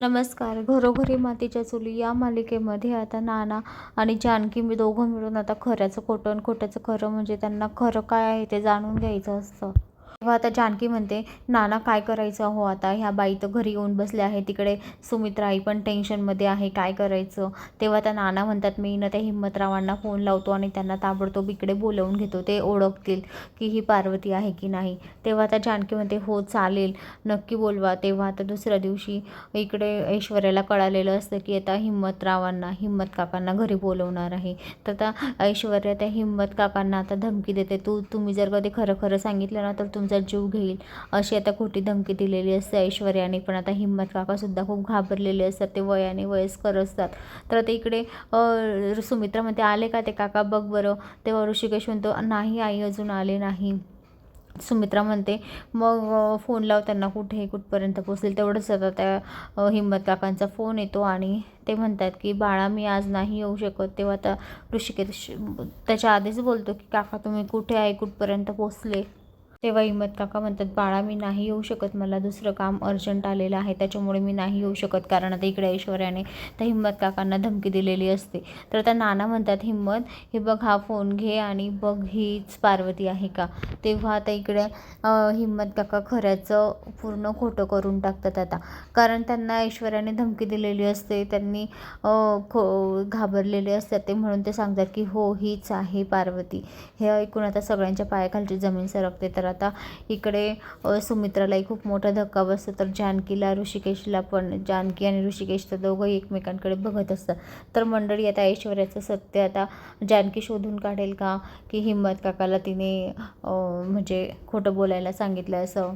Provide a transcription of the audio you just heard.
नमस्कार. घरोघरी मातीच्या चुली या मालिकेमध्ये आता नाना आणि जानकी मी दोघं मिळून आता खऱ्याचं खोटं आणि खोट्याचं खरं म्हणजे त्यांना खरं काय आहे ते जाणून घ्यायचं असतं. तेव्हा आता जानकी म्हणते नाना काय करायचं हो आता? ह्या बाई तर घरी येऊन बसल्या आहे तिकडे सुमित्राई पण टेन्शनमध्ये आहे. काय करायचं? तेव्हा त्या नाना म्हणतात मी ना त्या हिम्मतरावांना फोन लावतो आणि त्यांना ताबडतोब इकडे बोलवून घेतो. ते ओळखतील की ही पार्वती आहे की नाही. तेव्हा आता जानकी म्हणते हो चालेल. नक्की बोलवा. तेव्हा आता दुसऱ्या दिवशी इकडे ऐश्वर्याला कळालेलं असतं की आता हिम्मतरावांना हिम्मत काकांना घरी बोलवणार आहे. तर आता ऐश्वर्या त्या हिम्मत काकांना आता धमकी देते. तू तुम्ही जर कधी खरं खरं सांगितलं ना तर तुमचा जीव घेईल. अशी आता खोटी धमकी दिलेली असते ऐश्वर्याने. पण आता हिम्मत काकासुद्धा खूप घाबरलेले असतात. ते वयाने वयस्कर असतात. तर आता इकडे सुमित्रा म्हणते आले का ते काका? बघ बरं. तेव्हा ऋषिकेश म्हणतो नाही आई अजून आले नाही. सुमित्रा म्हणते मग फोन लाव त्यांना कुठे कुठपर्यंत पोचले तेवढंच आता त्या अ, हिम्मत काकांचा फोन येतो आणि ते म्हणतात की बाळा मी आज नाही येऊ शकत. तेव्हा आता ऋषिकेश त्याच्या आधीच बोलतो की काका तुम्ही कुठे आहे? कुठपर्यंत पोचले तेव्हा हिम्मत काका म्हणतात बाळा मी नाही येऊ शकत. मला दुसरं काम अर्जंट आलेलं आहे. त्याच्यामुळे मी नाही येऊ शकत. कारण आता इकडे ऐश्वर्याने त्या हिम्मत काकांना धमकी दिलेली असते. तर त्या नाना म्हणतात हिम्मत हे बघ हा फोन घे आणि बघ हीच पार्वती आहे का? तेव्हा आता इकडे हिम्मत काका खऱ्याचं पूर्ण खोटं करून टाकतात आता. कारण त्यांना ऐश्वर्याने धमकी दिलेली असते. त्यांनी खो घाबरलेले असतात ते म्हणून ते सांगतात की हो हीच आहे पार्वती. हे ऐकून आता सगळ्यांच्या पायाखालची जमीन सरकते. तर आता इकडे सुमित्रालाही खूप मोठा धक्का बसतो. तर जानकीला ऋषिकेशला पण जानकी आणि ऋषिकेश तर दोघंही एकमेकांकडे बघत असतात. तर मंडळी आता ऐश्वर्याचं सत्य आता जानकी शोधून काढेल का? की हिम्मत काकाला तिने म्हणजे खोटं बोलायला सांगितलं असं?